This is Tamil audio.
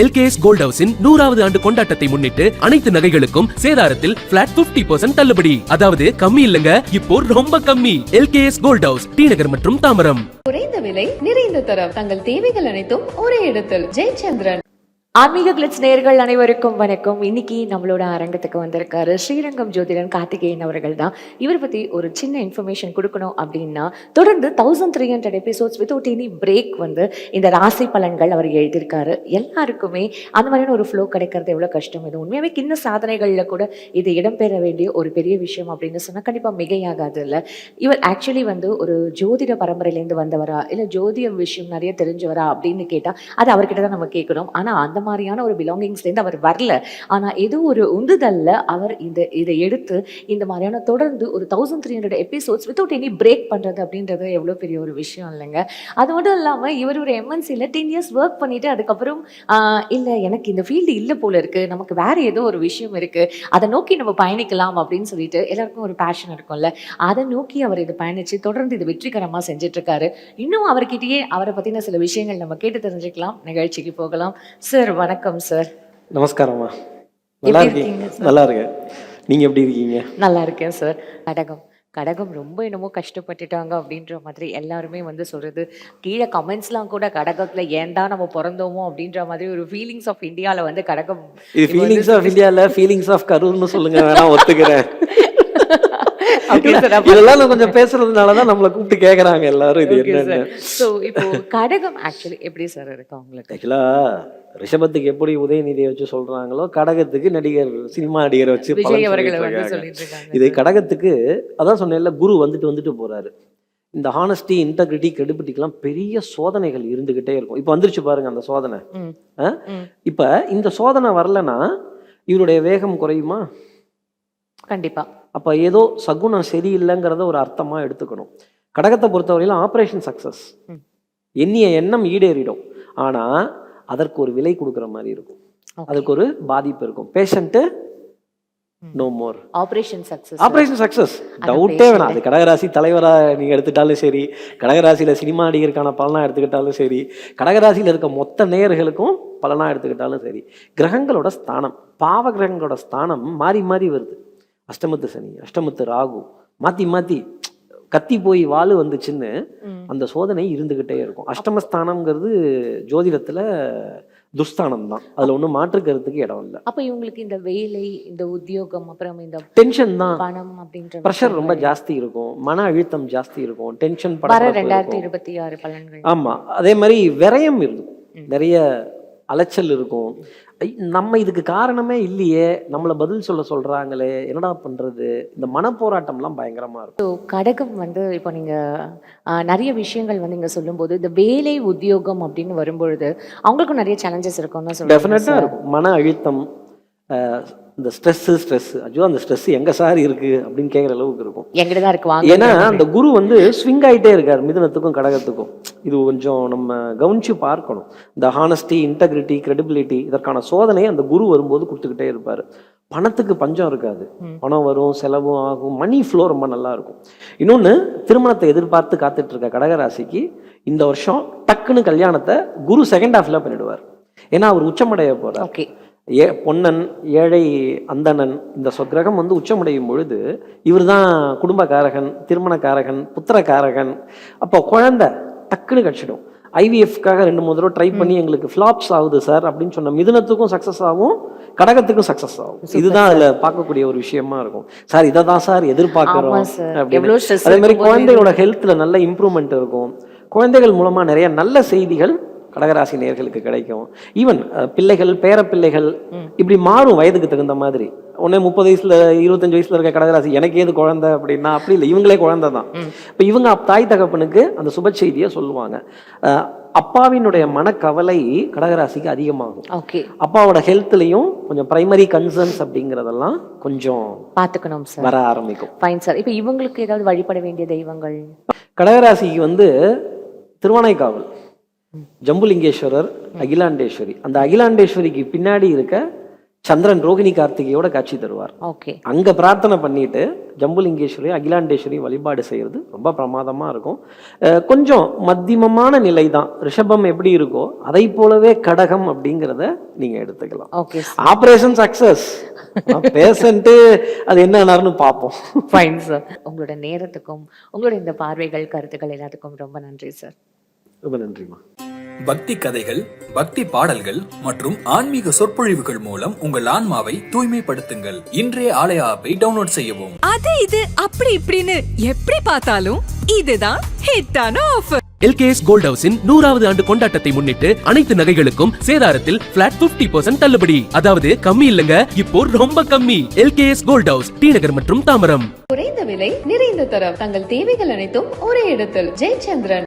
எல்கேஎஸ் கோல்ட் ஹவுஸின் நூறாவது ஆண்டு கொண்டாட்டத்தை முன்னிட்டு அனைத்து நகைகளுக்கும் சேதாரத்தில் பிளாட் 50% தள்ளுபடி. அதாவது கம்மி இல்லங்க இப்போ ரொம்ப கம்மி. LKS gold house T Nagar மற்றும் தாமரம். குறைந்த விலை நிறைந்த தரம். தங்கள் தேவைகள் அனைத்தும் ஒரே இடத்தில். ஜெயச்சந்திரன். ஆன்மீக கிளிட்ஸ் நேர்கள் அனைவருக்கும் வணக்கம். இன்னைக்கு நம்மளோட அரங்கத்துக்கு வந்திருக்காரு ஸ்ரீரங்கம் ஜோதிடன் கார்த்திகேயன் அவர்கள் தான். இவர் பற்றி ஒரு சின்ன இன்ஃபர்மேஷன் கொடுக்கணும் அப்படின்னா தொடர்ந்து thousand three hundred episodes without any break வந்து இந்த ராசி பலன்கள் அவர் எழுதியிருக்காரு. எல்லாருக்குமே அந்த மாதிரியான ஒரு ஃப்ளோ கிடைக்கிறது எவ்வளோ கஷ்டம்? இது உண்மையாகவே கிண்ண சாதனைகளில் கூட இது இடம்பெற வேண்டிய ஒரு பெரிய விஷயம் அப்படின்னு சொன்னால் கண்டிப்பாக மிகையாகாது இல்லை. இவர் ஆக்சுவலி வந்து ஒரு ஜோதிட பரம்பரையிலேருந்து வந்தவரா? இல்லை ஜோதிட விஷயம் நிறைய தெரிஞ்சவரா? அப்படின்னு கேட்டால் அது அவர்கிட்ட தான் நம்ம கேட்கணும். ஆனால் அந்த மாதிரியான ஒரு பிலாங்கிங்ஸ்லேருந்து அவர் வரல. ஆனால் ஏதோ ஒரு உந்துதல்ல அவர் இந்த இதை எடுத்து இந்த மாதிரியான தொடர்ந்து ஒரு thousand three hundred episodes without any break பண்ணுறது அப்படின்றது எவ்வளோ பெரிய ஒரு விஷயம் இல்லைங்க. அது மட்டும் இல்லாமல் இவர் ஒரு எம்என்சியில் டென் இயர்ஸ் ஒர்க் பண்ணிவிட்டு அதுக்கப்புறம் இல்லை எனக்கு இந்த ஃபீல்டு இல்லை போல இருக்குது நமக்கு வேறு ஏதோ ஒரு விஷயம் இருக்குது அதை நோக்கி நம்ம பயணிக்கலாம் அப்படின்னு சொல்லிட்டு எல்லாருக்கும் ஒரு பேஷன் இருக்கும்ல. அதை நோக்கி அவர் இதை பயணித்து தொடர்ந்து இது வெற்றிகரமாக செஞ்சிட்ருக்காரு. இன்னும் அவர்கிட்டயே அவரை பற்றின சில விஷயங்கள் நம்ம கேட்டு தெரிஞ்சுக்கலாம். நிகழ்ச்சிக்கு போகலாம். சார் வணக்கம் சார் நமஸ்காரம்மா. நல்லா இருக்கீங்க? நல்லா இருக்கேன். நீங்க எப்படி இருக்கீங்க? நல்லா இருக்கேன் சார் கடகம். கடகம் ரொம்ப என்னமோ கஷ்டப்பட்டுட்டாங்க அப்படின்ற மாதிரி எல்லாருமே வந்து சொல்றது. கீழே கமெண்ட்ஸ்லாம் கூட கடகத்துல ஏன்டா நம்ம பிறந்தோமோ அப்படின்ற மாதிரி ஒரு ஃபீலிங்ஸ் ஆஃப் இந்தியால வந்து கடகம் இது ஃபீலிங்ஸ் ஆஃப் இந்தியால ஃபீலிங்ஸ் ஆஃப் கரூர்னு சொல்லுங்க வேணா ஒத்துக்கிறேன். இதெல்லாம் கொஞ்சம் பேசுறதுனால தான் நம்மளை கூப்பிட்டு கேக்குறாங்க எல்லாரும் இது sir. So, இப்போ கடகம் ஆக்சுவலி எப்படி சார் இருக்கு உங்களுக்கு ஆக்சுவலா ரிஷபத்துக்கு எப்படி உதயநிதியை வச்சு சொல்றாங்களோ கடகத்துக்கு நடிகர் சினிமா நடிகரை வச்சு இது. கடகத்துக்கு அதான் சொன்னேன்ல குரு வந்துட்டு வந்துட்டு போறாரு. இந்த ஹானஸ்டி இன்டெகிரிட்டி கிரெடிபிலிட்டிக்கெல்லாம் பெரிய சோதனைகள் இருந்துகிட்டே இருக்கும். இப்போ வந்துருச்சு பாருங்க அந்த சோதனை. இப்ப இந்த சோதனை வரலனா இவருடைய வேகம் குறையுமா? கண்டிப்பா. அப்ப ஏதோ சகுனம் சரியில்லைங்கிறத ஒரு அர்த்தமா எடுத்துக்கணும். கடகத்தை பொறுத்தவரையிலும் ஆபரேஷன் சக்சஸ் ம். எண்ணிய எண்ணம் ஈடேறிடும். ஆனா அதற்கு ஒரு விலை கொடுக்குற மாதிரி இருக்கும். அதுக்கு ஒரு பாதிப்பு இருக்கும். Patient no more operation success operation success டவுட்டே வேணாம். அது கடகராசி தலைவரா நீங்க எடுத்துட்டாலும் சரி கடகராசியில சினிமா நடிகருக்கான பலனா எடுத்துக்கிட்டாலும் சரி கடகராசியில இருக்க மொத்த நேயர்களுக்கும் பலனா எடுத்துக்கிட்டாலும் சரி கிரகங்களோட ஸ்தானம் பாவ கிரகங்களோட ஸ்தானம் மாறி மாறி வருது. அஷ்டமத்து சனி அஷ்டமத்து ராகு மாத்தி மாத்தி கத்தி போய் வாளு வந்துச்சுன்னு அந்த சோதனை இருந்துகிட்டே இருக்கும். அஷ்டமஸ்தானம்ங்கிறது ஜோதிடத்துல துஸ்தானம் தான் அதுல ஒண்ணும் மாற்று கருத்துக்கு இடம் இல்லை. அப்ப இவங்களுக்கு இந்த வேலை இந்த உத்தியோகம் அப்புறம் இந்த டென்ஷன் தான். பணம் அப்படின்ற ப்ரெஷர் ரொம்ப ஜாஸ்தி இருக்கும். மன அழுத்தம் ஜாஸ்தி இருக்கும். டென்ஷன் வர ரெண்டாயிரத்தி இருபத்தி ஆறு பலன்கள். ஆமா. அதே மாதிரி விரயம் இருக்கும் நிறைய அலைச்சல் இருக்கும். நம்ம இதுக்கு காரணமே இல்லையே. நம்மளை பதில் சொல்ல சொல்றாங்களே. என்னடா பண்றது? இந்த மனப்போராட்டம்லாம் பயங்கரமா இருக்கும். ஸோ கடகம் வந்து இப்போ நீங்கள் நிறைய விஷயங்கள் வந்து இங்கே சொல்லும்போது இந்த வேலை உத்தியோகம் அப்படின்னு வரும்பொழுது அவங்களுக்கும் நிறைய சேலஞ்சஸ் இருக்கும்னு சொல்லுவாங்க டெஃபினட்டா இருக்கும். மன அழுத்தம் இந்த ஸ்ட்ரெஸ்ஸு ஸ்ட்ரெஸ் ஐயோ அந்த ஸ்ட்ரெஸ் எங்க சார் இருக்கு? அப்படின்னு கேட்குற அளவுக்கு இருக்கும். எங்கிட்ட தான் இருக்கு ஏன்னா அந்த குரு வந்து ஸ்விங் ஆயிட்டே இருக்கார் மிதுனத்துக்கும் கடகத்துக்கும். இது கொஞ்சம் நம்ம கவனிச்சு பார்க்கணும். இந்த ஹானஸ்டி இன்டெகிரிட்டி credibility இதற்கான சோதனையை அந்த குரு வரும்போது கொடுத்துக்கிட்டே இருப்பார். பணத்துக்கு பஞ்சம் இருக்காது. பணம் வரும் செலவும் ஆகும் மணி ஃப்ளோ ரொம்ப நல்லா இருக்கும். இன்னொன்று திருமணத்தை எதிர்பார்த்து காத்துட்டு இருக்க கடகராசிக்கு இந்த வருஷம் டக்குன்னு கல்யாணத்தை குரு செகண்ட் ஹாஃப்ல பண்ணிடுவார். ஏன்னா அவர் உச்சமடைய போறார். ஓகே. ஏ பொன்னன் ஏழை அந்தணன் இந்த சொக்கிரகம் வந்து உச்சமடையும் பொழுது இவர்தான் குடும்பக்காரகன் திருமணக்காரகன் புத்திரக்காரகன். அப்போ குழந்தை டக்குன்னு கடிச்சிடும். ஐவிஎஃப்காக ரெண்டு மூணு தடவை ட்ரை பண்ணி எங்களுக்கு ஃப்ளாப்ஸ் ஆகுது சார் அப்படின்னு சொன்ன மிதுனத்துக்கும் சக்ஸஸ் ஆகும் கடகத்துக்கும் சக்ஸஸ் ஆகும். இதுதான் அதுல பார்க்கக்கூடிய ஒரு விஷயமா இருக்கும். சார் இதை தான் சார் எதிர்பார்க்கிறோம். அப்படின்னு. அதே மாதிரி குழந்தைகளோட ஹெல்த்ல நல்ல இம்ப்ரூவ்மெண்ட் இருக்கும். குழந்தைகள் மூலமா நிறைய நல்ல செய்திகள் கடகராசி நேயர்களுக்கு கிடைக்கும். ஈவன் பிள்ளைகள் பேர பிள்ளைகள் இப்படி மாறும் வயதுக்கு தகுந்த மாதிரி. உடனே முப்பது வயசுல இருபத்தஞ்சு வயசுல இருக்க கடகராசி எனக்கு ஏது குழந்தை? அப்படின்னா அப்படி இல்லை. இவங்களே குழந்தை தான். இப்போ இவங்க தாய் தகப்பனுக்கு அந்த சுப செய்தியை சொல்லுவாங்க. அப்பாவினுடைய மனக்கவலை கடகராசிக்கு அதிகமாகும். ஓகே. அப்பாவோட ஹெல்த்லயும் கொஞ்சம் பிரைமரி கன்சர்ன்ஸ் அப்படிங்கறதெல்லாம் கொஞ்சம் பார்த்துக்கணும் சார். வர ஆரம்பிக்கும். Fine sir. இப்போ இவங்களுக்கு ஏதாவது வழிபட வேண்டிய தெய்வங்கள்? கடகராசிக்கு வந்து திருவானைக்காவல் ஜம்புலிங்கேஸ்வரர் அகிலாண்டேஸ்வரி. அந்த அகிலாண்டேஸ்வரிக்கு பின்னாடி இருக்க சந்திரன் ரோகிணி கார்த்திகையோட காட்சி தருவார். ஓகே. அங்க பிரார்த்தனை பண்ணிட்டு ஜம்புலிங்கேஸ்வரி அகிலாண்டேஸ்வரி வழிபாடு செய்யறது ரொம்ப பிரமாதமா இருக்கும். கொஞ்சம் மத்தியமமான நிலை தான் ரிஷபம் எப்படி இருக்கோ அதை போலவே கடகம் அப்படிங்கிறத நீங்க எடுத்துக்கலாம். ஓகே ஆபரேஷன் சக்சஸ் பேஷண்ட்டு அது என்ன ஆனார்னு பார்ப்போம் ஃபைன் சார் உங்களோட நேரத்துக்கும் உங்களோட இந்த பார்வைகள் கருத்துக்கள் எல்லாத்துக்கும் ரொம்ப நன்றி சார் ரொம்ப நன்றிமா பக்தி கதைகள் பக்தி பாடல்கள் மற்றும் ஆன்மீக சொற்பொழிவுகள் மூலம் உங்கள் ஆன்மாவை தூய்மைப்படுத்துங்கள். இன்றைய ஆலய ஆப்பை டவுன்லோட் செய்யவும். அது இது அப்படி இப்படின்னு எப்படி பார்த்தாலும் இதுதான் ஹிட்டான ஆஃபர் எல்கேஎஸ் கோல்ட் ஹவுஸின் நூறாவது ஆண்டு கொண்டாட்டத்தை முன்னிட்டு அனைத்து நகைகளுக்கும் சேதாரத்தில் பிளாட் 50% தள்ளுபடி. அதாவது கம்மி இல்லங்க இப்போ ரொம்ப கம்மி. LKS gold house T Nagar மற்றும் தாம்பரம் குறைந்த விலை நிறைந்த தரம். தங்கள் தேவைகள் அனைத்தும் ஒரே இடத்தில். ஜெயச்சந்திரன்.